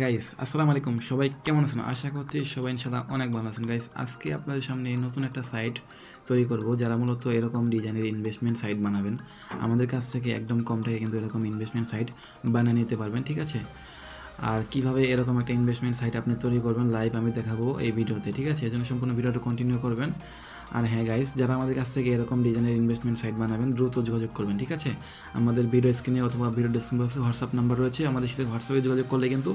Guys আসসালামু আলাইকুম। সবাই কেমন আছেন? আশা করছি সবাই ইনশাল্লাহ অনেক ভালো আছেন। গাইস আজকে আপনাদের সামনে নতুন একটা সাইট তৈরি করব, যারা মূলত এরকম ডিজাইনের ইনভেস্টমেন্ট সাইট বানাবেন। আমাদের কাছ থেকে একদম কম টাকায় কিন্তু এরকম ইনভেস্টমেন্ট সাইট বানিয়ে নিতে পারবেন, ঠিক আছে? আর কীভাবে এরকম একটা ইনভেস্টমেন্ট সাইট আপনি তৈরি করবেন লাইভ আমি দেখাবো এই ভিডিওতে, ঠিক আছে? এই জন্য সম্পূর্ণ ভিডিওটা কন্টিনিউ করবেন। আর হ্যাঁ গাইস যারা আমাদের কাছ থেকে এরকম ডিজাইনের ইনভেস্টমেন্ট সাইট বানাবেন, দ্রুত যোগাযোগ করবেন, ঠিক আছে? আমাদের ভিডিও স্ক্রিনে অথবা ভিডিও ডেসক্রিপশন বক্সে হোয়াটসঅ্যাপ নাম্বার রয়েছে, আমাদের সাথে হোয়াটসঅ্যাপে যোগাযোগ করলে কিন্তু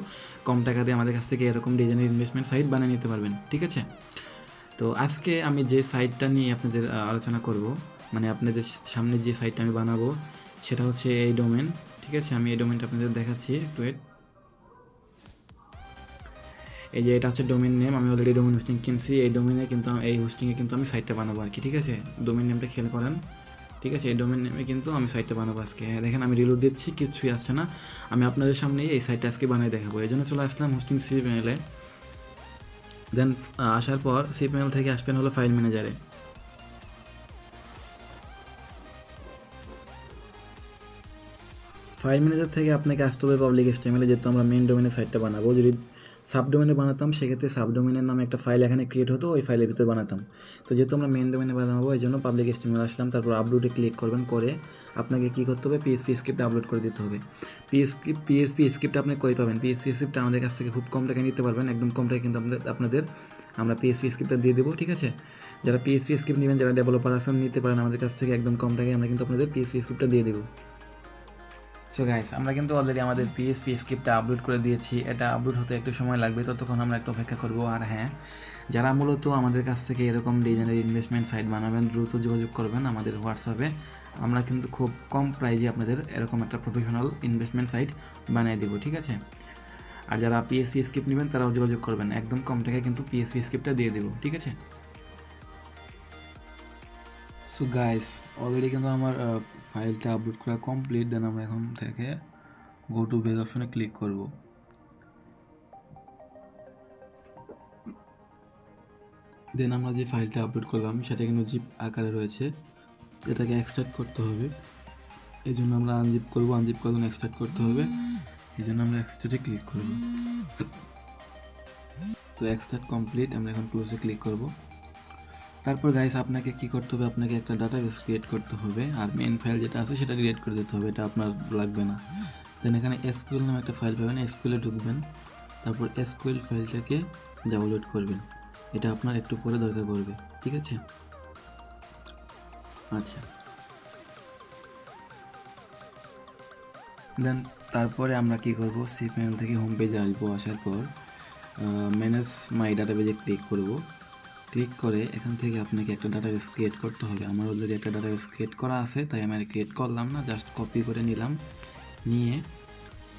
কম টাকা দিয়ে আমাদের কাছ থেকে এরকম ডিজাইনের ইনভেস্টমেন্ট সাইট বানিয়ে নিতে পারবেন, ঠিক আছে? তো আজকে আমি যে সাইটটা নিয়ে আপনাদের আলোচনা করব মানে আপনাদের সামনে যে সাইটটা আমি বানাবো, সেটা হচ্ছে এই ডোমেন ঠিক আছে? আমি এই ডোমেনটা আপনাদের দেখাচ্ছি একটু wait। এই যে এটা হচ্ছে ডোমেন নেম আমি অলরেডি ডোমেন হোস্টিং কিনছি। এই ডোমেনে কিন্তু এই হোস্টিংয়ে কিন্তু আমি সাইটটা বানাবো আর কি ঠিক আছে? ডোমেন নেমটা খেয়াল করেন। ঠিক আছে? এই ডোমেন নেমে কিন্তু আমি সাইটটা বানাবো আজকে। হ্যাঁ দেখেন, আমি রিলোড দিচ্ছি, কিছুই আসছে না। আমি আপনাদের সামনে এই সাইটটা আজকে বানিয়ে দেখাবো। এই জন্য চলে আসলাম হোস্টিং সি প্যানেলে দেন আসার পর সি প্যানেল থেকে আসবেন হলো ফাইল ম্যানেজারে ফাইল ম্যানেজার থেকে আপনাকে আসতে হবে পাবলিক এস্টিমেলে যেহেতু আমরা মেন ডোমেনের সাইটটা বানাবো। যদি সাব ডোমেনে বানাতাম, সেক্ষেত্রে সাব ডোমেনের নামে একটা ফাইল এখানে ক্রিয়েট হতো, ওই ফাইলের ভিতরে বানাতাম। তো যেহেতু আমরা মেন ডোমেনে বানাবো এই জন্য পাবলিক এস্টিমেল আসলাম, তারপর আপলোডে ক্লিক করবেন, করে আপনাকে কী করতে হবে? পিএসপি স্ক্রিপ্ট আপলোড করে দিতে হবে। পিএসপি পিএসপি স্ক্রিপ্ট আপনি কই পাবেন? পিএসপি স্ক্রিপ্ট আমাদের কাছ থেকে খুব কম টাকায় নিতে পারবেন, একদম কম টাকায় কিন্তু আপনাদের আপনাদের, আমরা পিএসপি স্ক্রিপ্টটা দিয়ে দেবো, ঠিক আছে? যারা পিএসপি স্ক্রিপ্ট নেবেন, যারা ডেভেলপার আছেন, নিতে পারেন আমাদের কাছ থেকে, একদম কম টাকায় আমরা কিন্তু আপনাদের পিএসপি স্ক্রিপ্টটা দিয়ে দেবো। সো গাইস আমরা কিন্তু অলরেডি আমাদের পিএসপি স্ক্রিপ্টটা আপলোড করে দিয়েছি। এটা আপলোড হতে একটু সময় লাগবে, ততক্ষণ আমরা একটু অপেক্ষা করব। আর হ্যাঁ যারা মূলত আমাদের কাছ থেকে এরকম ডিজাইনের ইনভেস্টমেন্ট সাইট বানাবেন, দ্রুত যোগাযোগ করবেন আমাদের হোয়াটসঅ্যাপে আমরা কিন্তু খুব কম প্রাইজে আপনাদের এরকম একটা প্রফেশনাল ইনভেস্টমেন্ট সাইট বানিয়ে দেবো, ঠিক আছে? আর যারা পিএসপি স্ক্রিপ্ট নেবেন, তারাও যোগাযোগ করবেন। একদম কম টাকায় কিন্তু পিএসপি স্ক্রিপ্টটা দিয়ে দেবো, ঠিক আছে? সো গাইস অলরেডি কিন্তু আমার ফাইলটা আপলোড করা কমপ্লিট দেন আমরা এখন থেকে গো টু পেজ অপশনে ক্লিক করব। দেন আমরা যে ফাইলটা আপলোড করলাম, সেটা কিন্তু জিপ আকারে রয়েছে। এটাকে এক্সট্রাক্ট করতে হবে। এই জন্য আমরা আনজিপ করব আনজিপ করলে এক্সট্রাক্ট করতে হবে। এই জন্য আমরা এক্সট্রাক্টে ক্লিক করব। তো এক্সট্রাক্ট কমপ্লিট আমরা এখন ক্লোজে ক্লিক করব। তারপর গাইস আপনাকে কি করতে হবে? আপনাকে একটা ডাটাবেস ক্রিয়েট করতে হবে। আর মেন ফাইল যেটা আছে, সেটা ডিলিট করে দিতে হবে। এটা আপনার লাগবে না। দেন এখানে এসকিউএল নামে একটা ফাইল পাবেন। এসকিউএলে ঢুকবেন। তারপর এসকিউএল ফাইলটাকে ডাউনলোড করবেন। এটা আপনার একটু পরে দরকার পড়বে। ঠিক আছে? আচ্ছা। দেন তারপরে আমরা কি করব? সি প্যানেল থেকে হোম পেজে আসব। আসার পর ম্যানেজ মাই ডাটাবেজে ক্লিক করব। ক্লিক করে এখান থেকে আপনাকে একটা ডাটাবেস ক্রিয়েট করতে হবে। আমার অলরেডি একটা ডাটাবেস ক্রিয়েট করা আছে, তাই আমি আর ক্রিয়েট করলাম না জাস্ট কপি করে নিলাম। নিয়ে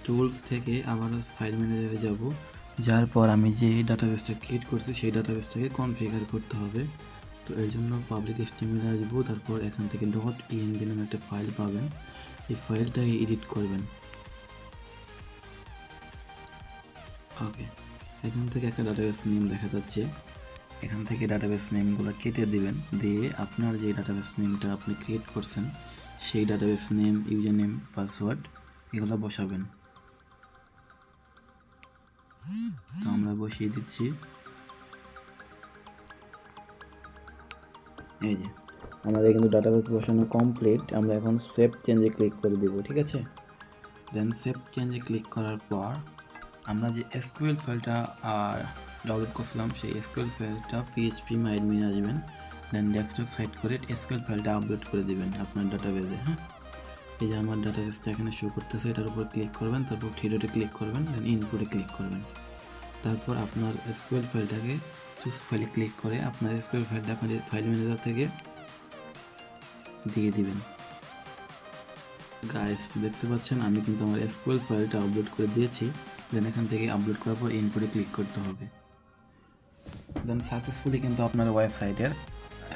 টুলস থেকে আবার ফাইল ম্যানেজারে যাব। যার পর আমি যে ডাটাবেসটা ক্রিয়েট করছি, সেই ডাটা ডাটাবেসটাকে কনফিগার করতে হবে। তো এই জন্য পাবলিক স্টিমেলে আসব, তারপর এখান থেকে. ডট ইএনবি নামে একটা ফাইল পাবেন। এই ফাইলটাকে এডিট করবেন। ওকে এখান থেকে একটা ডাটাবেস নেম দেখা যাচ্ছে। এখান থেকে ডাটাবেস নেমগুলো কেটে দিবেন। দিয়ে আপনার যে ডাটাবেস নেমটা আপনি ক্রিয়েট করছেন, সেই database name user name password এগুলো বসাবেন। তো আমরা বসিয়ে দিচ্ছি। এই যে, আমাদের কিন্তু ডাটাবেস বসানো কমপ্লিট আমরা এখন সেভ চেঞ্জে ক্লিক করে দিব, ঠিক আছে? দেন সেভ চেঞ্জে ক্লিক করার পর আমরা যে এসকিউএল ফাইলটা ডাউনলোড করছিলাম সেই এসকিউএল ফাইলটা পিএইচপি মাই মাইডমিন আসবেন দেন ডেস্কটপ সাইট করে এসকিউএল ফাইলটা আপলোড করে দেবেন আপনার ডাটাবেজে হ্যাঁ? এই যে আমার ডাটাবেসটা এখানে শো করতেছে, এটার উপর ক্লিক করবেন, তারপর থ্রিডোটে ক্লিক করবেন দেন ইনপুটে ক্লিক করবেন। তারপর আপনার এসকিউএল ফাইলটাকে চুজ ফাইলে ক্লিক করে আপনার এসকিউএল ফাইলটা আপনার ফাইল ম্যানেজার থেকে দিয়ে দিবেন। গাইস দেখতে পাচ্ছেন, আমি কিন্তু আমার এসকিউএল ফাইলটা আপলোড করে দিয়েছি। দেন এখান থেকে আপলোড করার পর ইনপুটে ক্লিক করতে হবে। দেন সাকসেসফুলি কিন্তু আপনার ওয়েবসাইটের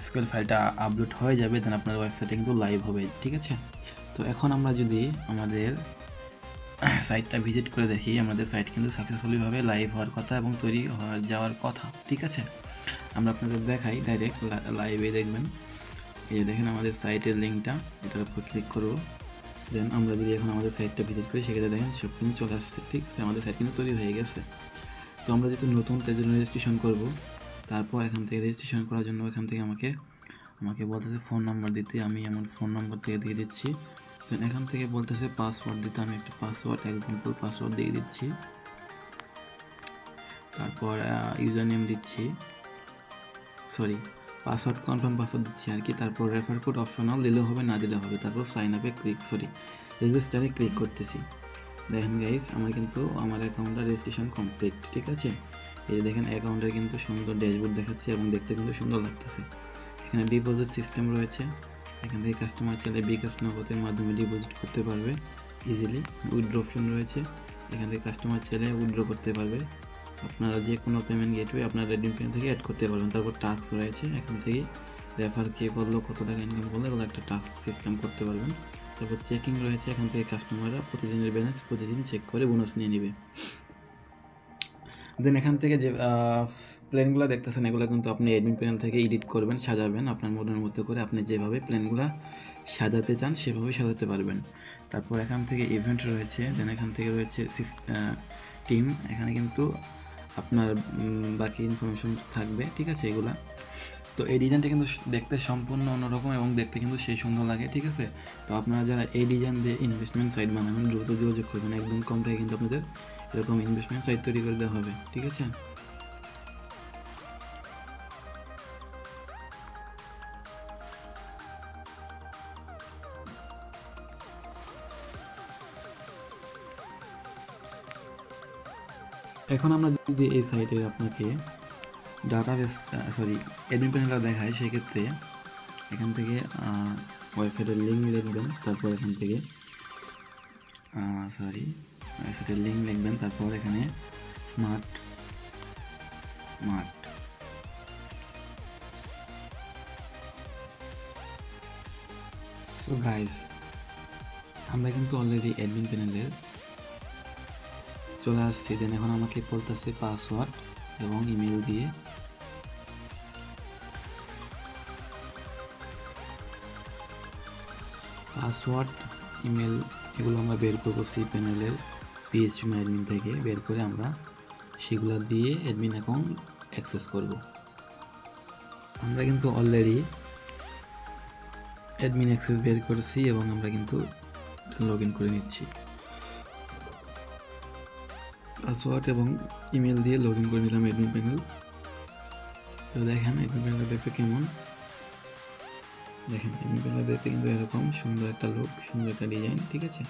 এসকিউএল ফাইলটা আপলোড হয়ে যাবে দেন আপনার ওয়েবসাইটে কিন্তু লাইভ হবে, ঠিক আছে? তো এখন আমরা যদি আমাদের সাইটটা ভিজিট করে দেখি, আমাদের সাইট কিন্তু সাকসেসফুলিভাবে লাইভ হওয়ার কথা এবং তৈরি হওয়ার, যাওয়ার কথা, ঠিক আছে? আমরা আপনাদের দেখাই ডাইরেক্ট লাইভে দেখবেন। এই যে দেখেন আমাদের সাইটের লিঙ্কটা এটার উপর ক্লিক করব। দেন আমরা যদি এখন আমাদের সাইটটা ভিজিট করি, সেক্ষেত্রে দেখেন সব কিন্তু চলে আসছে, ঠিক আছে? আমাদের সাইট কিন্তু তৈরি হয়ে গেছে। তো আমরা যেহেতু নতুন জন্য রেজিস্ট্রেশন করব। তারপর এখান থেকে রেজিস্ট্রেশন করার জন্য এখান থেকে আমাকে আমাকে বলতেছে ফোন নাম্বার দিতে, আমি আমার ফোন নাম্বার থেকে দিয়ে দিচ্ছি। দেন এখান থেকে বলতেছে পাসওয়ার্ড দিতে, আমি একটা পাসওয়ার্ড এক্সাম্পল পাসওয়ার্ড দিয়ে দিচ্ছি। তারপর ইউজার নেম দিচ্ছি। সরি পাসওয়ার্ড কনফার্ম পাসওয়ার্ড দিচ্ছি আর কি। তারপর রেফার কোড অপশনাল দিলেও হবে, না দিলে হবে। তারপর সাইন আপে ক্লিক সরি রেজিস্টারে ক্লিক করতেছি। দেখেন গাইজ আমার কিন্তু, আমার অ্যাকাউন্টটা রেজিস্ট্রেশন কমপ্লিট ঠিক আছে? এই দেখেন অ্যাকাউন্টের কিন্তু সুন্দর ড্যাশবোর্ড দেখাচ্ছে এবং দেখতে কিন্তু সুন্দর লাগতেছে। এখানে ডিপোজিট সিস্টেম রয়েছে। এখান থেকে কাস্টমার চাইলে বিকাশ নগদের মাধ্যমে ডিপোজিট করতে পারবে ইজিলি উইথড্র অপশন রয়েছে। এখান থেকে কাস্টমার চাইলে উইথড্র করতে পারবে। আপনারা যে কোনো পেমেন্ট গেটওয়ে আপনার রেডিম পেন থেকে অ্যাড করতে পারবেন। তারপর টাস্ক রয়েছে। এখান থেকে রেফার কে করল কত টাকা ইনকাম করল, এগুলো একটা টাস্ক সিস্টেম করতে পারবেন। তারপর চেকিং রয়েছে। এখান থেকে কাস্টমাররা প্রতিদিনের ব্যালেন্স প্রতিদিন চেক করে বোনাস নিয়ে নেবে। দেন এখান থেকে যে প্ল্যানগুলো দেখতেছেন, এগুলো কিন্তু আপনি এডমিন প্যানেল থেকে এডিট করবেন, সাজাবেন। আপনার মনের মতো করে আপনি যেভাবে প্ল্যানগুলো সাজাতে চান সেভাবে সাজাতে পারবেন। তারপর এখান থেকে ইভেন্ট রয়েছে দেন এখান থেকে রয়েছে টিম এখানে কিন্তু আপনার বাকি ইনফরমেশন থাকবে, ঠিক আছে, এগুলা। তো এই ডিজাইনটা কিন্তু দেখতে সম্পূর্ণ অন্যরকম এবং দেখতে কিন্তু সেই সুন্দর লাগে, ঠিক আছে? তো আপনারা যারা এই ডিজাইন দিয়ে ইনভেস্টমেন্ট সাইট বানাবেন, দ্রুত যোগাযোগ করবেন। একদম কম টাকা কিন্তু আপনাদের এরকম ইনভেস্টমেন্ট সাইট তৈরি করে দেওয়া হবে, ঠিক আছে? এখন আমরা যদি এই সাইটে আপনাকে ডাটাবেস সরি অ্যাডমিন প্যানেলটা দেখায় সেক্ষেত্রে এখান থেকে ওয়েবসাইটের লিঙ্ক লিখবেন তারপর এখান থেকে সরি ওয়েবসাইটের লিঙ্ক লিখবেন তারপর এখানে স্মার্ট স্মার্ট সো গাইস আমরা কিন্তু অলরেডি অ্যাডমিন প্যানেলের চলে আসছি। দেন এখন আমাকে বলতেছে পাসওয়ার্ড এবং ইমেল দিয়ে। পাসওয়ার্ড ইমেল এগুলো আমরা বের করব সি প্যানেলের পিএইচপি অ্যাডমিন থেকে বের করে আমরা সেগুলো দিয়ে অ্যাডমিন অ্যাকাউন্ট অ্যাক্সেস করব। আমরা কিন্তু অলরেডি অ্যাডমিন অ্যাক্সেস বের করেছি এবং আমরা কিন্তু লগ ইন করে নিচ্ছি। পাসওয়ার্ড এবং ইমেল দিয়ে লগ ইন করে নিলাম অ্যাডমিন প্যানেল তো দেখেন অ্যাডমিন প্যানেলটা দেখতে কেমন? দেখেন অ্যাডমিন প্যানেল দেখতে কিন্তু এরকম, সুন্দর একটা লুক সুন্দর একটা ডিজাইন ঠিক আছে?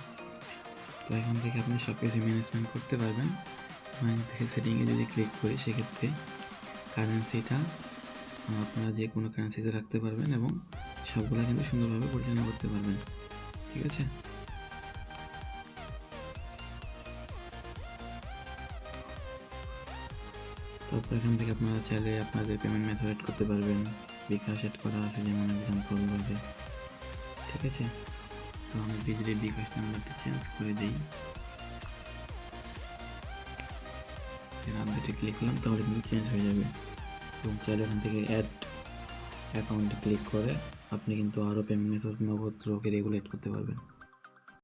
তো এখান থেকে আপনি সব কিছু ম্যানেজমেন্ট করতে পারবেন। এখান থেকে সেটিংয়ে যদি ক্লিক করি, সেক্ষেত্রে কারেন্সিটা আপনারা যে কোনো কারেন্সিতে রাখতে পারবেন এবং সবগুলো কিন্তু সুন্দরভাবে পরিচালনা করতে পারবেন। ঠিক আছে? তারপর এখান থেকে আপনারা চাইলে আপনাদের পেমেন্ট মেথড অ্যাড করতে পারবেন। বিকাশ অ্যাড করা আছে যেমন এক্সাম্পল ঠিক আছে? তো আমি বিজলি বিকাশ নাম্বারটা চেঞ্জ করে দিই। আপডেটে ক্লিক করলাম, তাহলে কিন্তু চেঞ্জ হয়ে যাবে। এবং চাইলে এখান থেকে অ্যাড অ্যাকাউন্টে ক্লিক করে আপনি কিন্তু আরও পেমেন্ট মেথড নগদ রোগে রেগুলেট করতে পারবেন।